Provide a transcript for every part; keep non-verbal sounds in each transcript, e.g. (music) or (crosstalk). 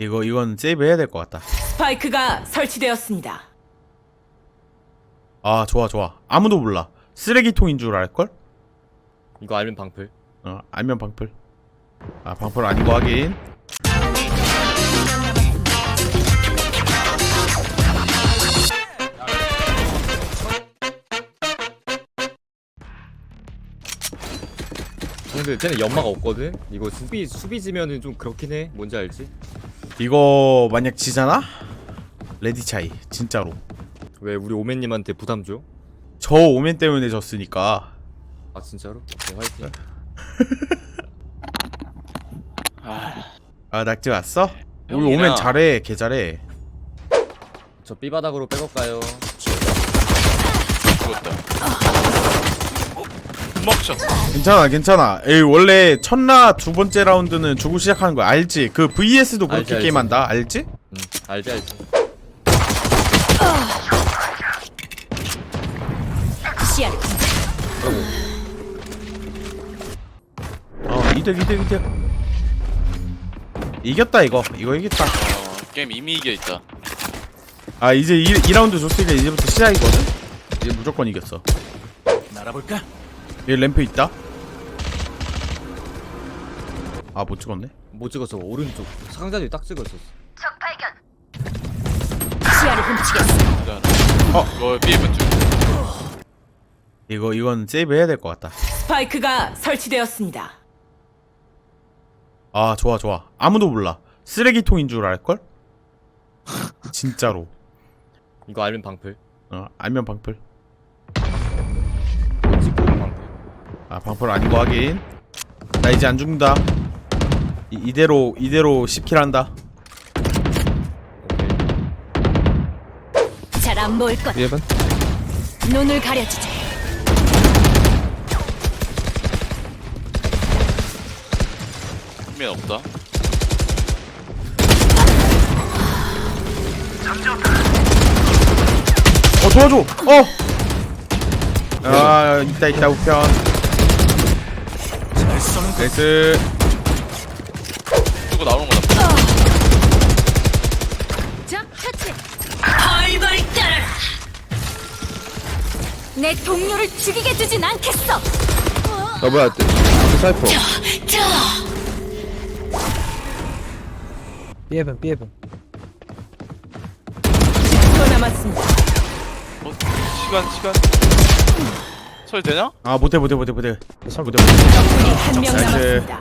이거 이건 세이브 해야 될 것 같다. 스파이크가 설치되었습니다. 아 좋아 좋아. 아무도 몰라. 쓰레기통인 줄 알걸? 이거 알면 방풀. 어 알면 방풀. 아 방풀 아니고 하긴. 근데 쟤는 연마가 없거든. 이거 수비 수비 지면은 좀 그렇긴 해. 뭔지 알지? 이거 만약 지잖아? 레디 차이 진짜로. 왜 우리 오맨님한테 부담 줘? 저 오멘 때문에 졌으니까. 아 진짜로? 네, 화이팅. (laughs) 아 낙지 왔어? 우리 형이나- 오멘 잘해 개 잘해. 저 삐바닥으로 백업가요. 죽었다. 먹죠. 괜찮아 괜찮아. 에이 원래 첫라 두 번째 라운드는 주고 시작하는 거 알지? 그 VS도 그렇게 알지, 알지. 게임한다 알지? 응, 알지 알지. 어 이득 이득 이득. 이겼다 이거 이거 이겼다. 어, 게임 이미 이겨 있다. 아 이제 2, 2라운드 줬으니까 이제부터 시작이거든? 이제 무조건 이겼어 날아볼까? 여기 램프 있다 아 못 찍었네 못 찍었어. 오른쪽 상자 뒤에 딱 찍었었어. 시야를 훔치겠어. 어, 이거 BM 중. 이거 이건 세이브 해야 될 것 같다 스파이크가 설치되었습니다. 아 좋아 좋아 아무도 몰라 쓰레기통인 줄 알걸? 진짜로 이거 알면 방풀. 어 알면 방풀. 아 방풀 아니고 하긴 나 이제 안 죽는다 이, 이대로 이대로 10킬 한다 오케이. 잘안 보일 거다. 1번 눈을 가려주지. 흥미는 없다. 어 도와줘 어! 아 있다 있다 우편 나이스 뚫고 나오는 거다. 자, 터치. 벌벌 떨어라. 내 동료를 죽이게 두진 않겠어. 아 뭐야 사이퍼 삐에븐 삐에븐 또 남았습니다. 어, 시간 시간. 설 되냐? 아 못해 못해 못해 못해 못해 못해 적군이 한 명 나이스. 남았습니다.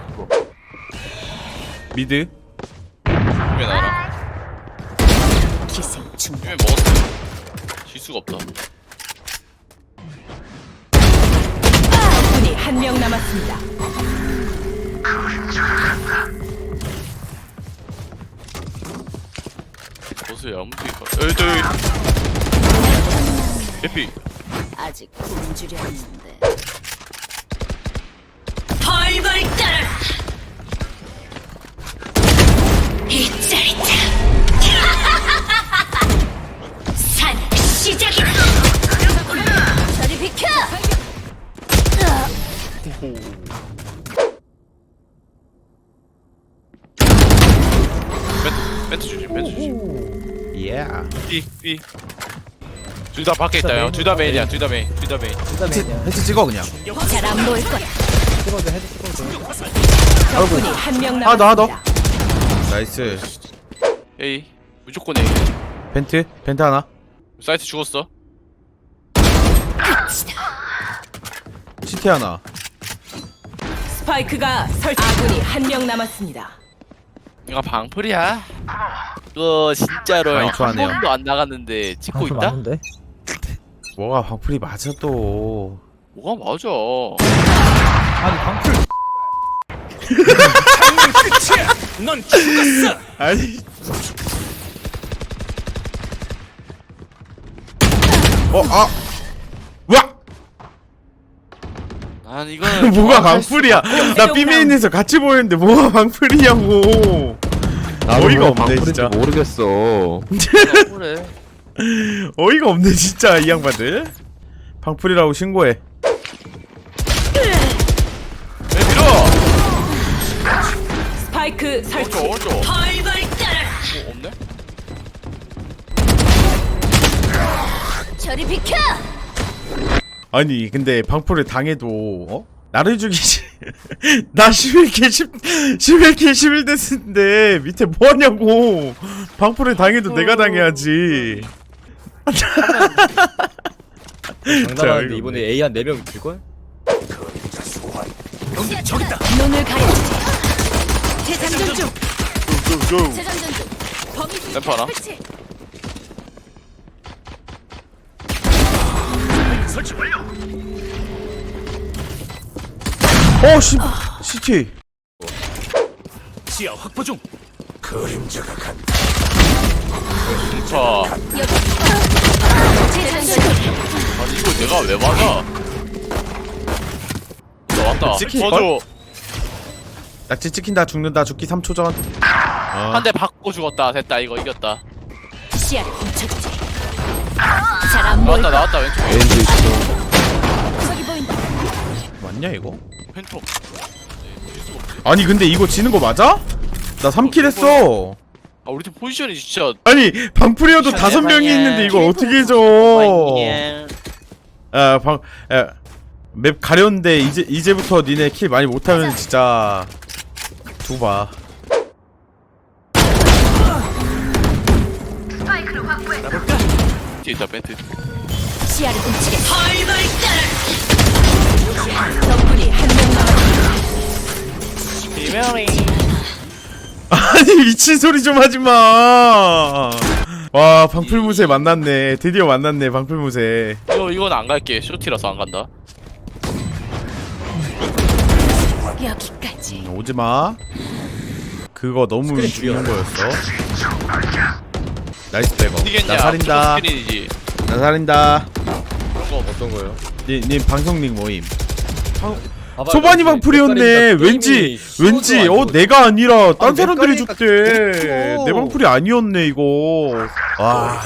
미드 흥미 나라. 기생충. 흥미 먹었어. 질 수가 없다. 적군이 한 명 남았습니다. 버스에 아무도 있어. 여기 저기. 에피. 아직 굶주렸는데. 벌벌 떨어라. 이 짜릿함. (laughs) 산 시작이다. 저리 비켜. 멘트 주지 멘트 주지. 예 B B. 둘 다 밖에 있다 형. 둘 다 메인이야. 둘 다 메인. 둘 다 메인. 해치, 해치 찍어 그냥 잘안 보일 거야. 찍어줘 헤드 찍어줘 적군이 한 명 하나 더, 하나 더. 남았습니다. 나이스 A. 무조건 A. 벤트 벤트 하나 사이트 죽었어. 시티 하나 스파이크가 설치. 아군이 한 명 남았습니다. 이거 방풀이야. 너 진짜로 많이 한 좋아하네요. 번도 안 나갔는데 찍고 있다? 맞는데? 뭐가 방풀이 맞아 또? 뭐가 맞아? 아니 방풀. 아니. 어 아. 와! 난 이거는 (laughs) 뭐가 정확할 수- 방풀이야? 나 B메인에서 같이 보였는데 뭐가 방풀이냐고. 나도 어이가 뭐 없네, 방풀인지 진짜. 모르겠어. 그래. (laughs) 어이가 없네 진짜 이 양반들 방풀이라고 신고해 내 밀어! 스파이크 설치. 뭐, 없네? 저리 비켜! 아니 근데 방풀을 당해도 어? 나를 죽이지 (laughs) 나 11개 10, 11킬 11 됐는데 밑에 뭐하냐고 방풀을 당해도 내가 당해야지 장담하는데 이번에 A 한 4명 들걸? 눈을 가려주지. 재장전 중. 재장전 중. 범위 램프 하나? 설치. 어 씨, 시티 자 재장 전 중. 아니 이거 내가 왜 맞아? 나 왔다. 찍힐 저도 낙지 찍힌다 죽는다 죽기 3초 전. 아, 한대 받고 죽었다. 됐다. 이거 이겼다. 시야를 훔쳐주지. 잘안 보일 나왔다 것 나왔다. 왼쪽. 렌즈 있어. 저기 보인다. 맞냐 이거? 왼쪽 아니 근데 이거 지는 거 맞아? 나 3킬 했어 아 우리 팀 포지션이 진짜 아니 방풀이어도 다섯 명이 있는데 이걸 어떻게 해줘? 아방 맵 가려운데 이제 이제부터 니네 킬 많이 못하면 진짜 두봐. 뒤에 있다 벤트 시야를 훔치겠어. 적군이 한명 남았습니다. 아니 미친 소리 좀 하지 마. 와 방풀무새 만났네. 드디어 만났네 방풀무새. 이거 이건 안 갈게 쇼티라서 안 간다 여기까지. 오지 마. 그거 너무 스크린 중요한. 거였어. 나이스 백업. 이겠냐 나 살인다. 스크린이지 나 살인다. 어떤 거요? 니, 니 방송링 모임. 봐봐요, 방 풀이었네. 헷갈린다. 왠지 왠지 어. 내가 아니라 딴 아니, 사람들이. 계속. 내 방풀이 아니었네 이거. 와.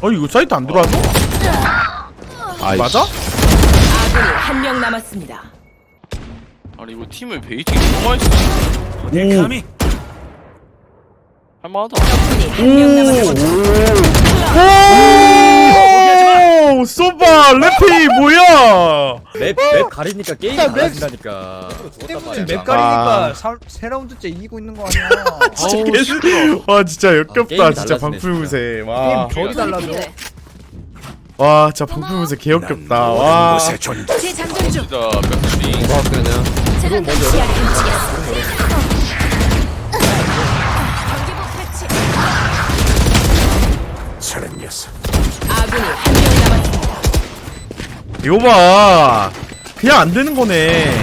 어 이거 사이트 안 들어왔어? 아이씨. 맞아? 아군이 한 명 남았습니다. 아니 이거 팀을 베이팅 너무 내 감이. 할만하다 적군이 한 명 남았습니다. 오! 소바 래피 뭐야? 맵, 맵 가리니까 야, 맵- 달라진다니까 때문에 맵맵 가리니까 사, 세 라운드째 이기고 있는 거 아니야 (laughs) 진짜 개수. 와 진짜 역겹다 아, 게임이 진짜 달라지네, 방풀무새. 와. 게임 결이 달라져 와 진짜 방풀무새 개역겹다. 와. 재장전 중. 진짜 백스윙 고맙게 그냥. 시야를 훔치겠어. 이거 봐. 그냥 안 되는 거네.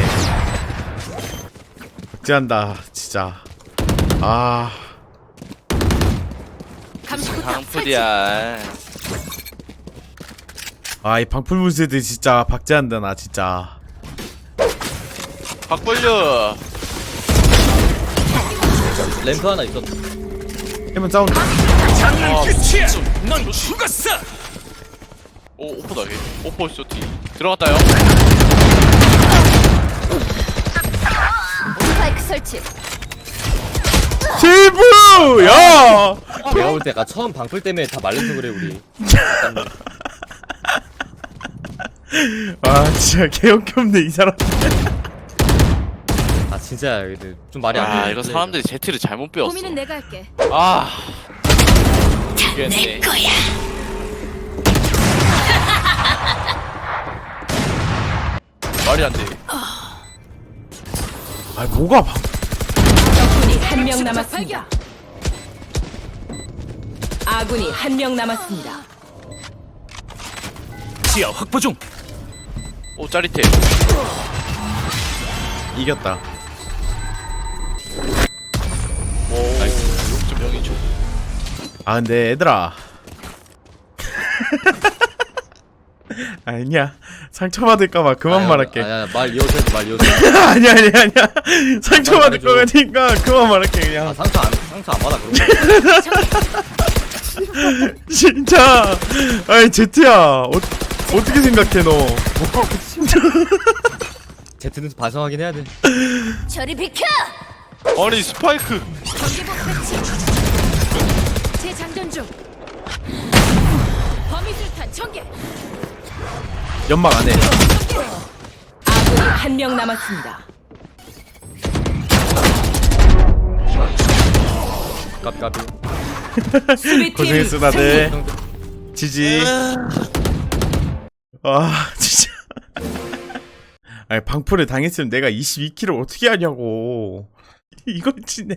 박제한다 진짜. 아. 강푸디야 아 이 방풀무새들 진짜 박제한다 나 진짜. 박벌려 램프 하나 있었 해면 사운드. 넌 죽었어 오 오퍼다 걔 오퍼 쇼티 들어갔다요 스파이크 설치. 제부! 야! 내가 볼때 약간 처음 방풀 때문에 다 말려서 그래 우리 (laughs) 아 진짜 개역겹네 이 사람. 아 진짜 근데 좀 말이 안 돼. 아 이거 사람들이 제트를 잘못 배웠어 고민은 내가 할게. 아 이겼네 말이 안 돼 아 뭐가 방? 적군이 한 명 남았습니다. 아군이 한 명 남았습니다. 오 짜릿해 이겼다. 오 나이스 6.02초 아 근데 얘들아. (laughs) 아니야 상처받을까봐 그만 말할게. 아야 말 이어서 해말 이어서 해. 아니야 아니야 아니야 상처받을 거 같으니까 그만 말할게 아 그냥. 상처 안 상처 안 받아 그런 거 (laughs) 진짜. 아이 제트야 어, 어떻게 생각해 너? 제트는 반성하긴 해야 돼 저리 비켜. 아니 스파이크 경계복 배치. 연막 안에. 아군이 한 명 남았습니다. 깝깝이 (laughs) (laughs) 수비팀 고생했어 다들 지지. 아 진짜. (laughs) 아니 방풀을 당했으면 내가 22킬을 어떻게 하냐고. 이걸 치네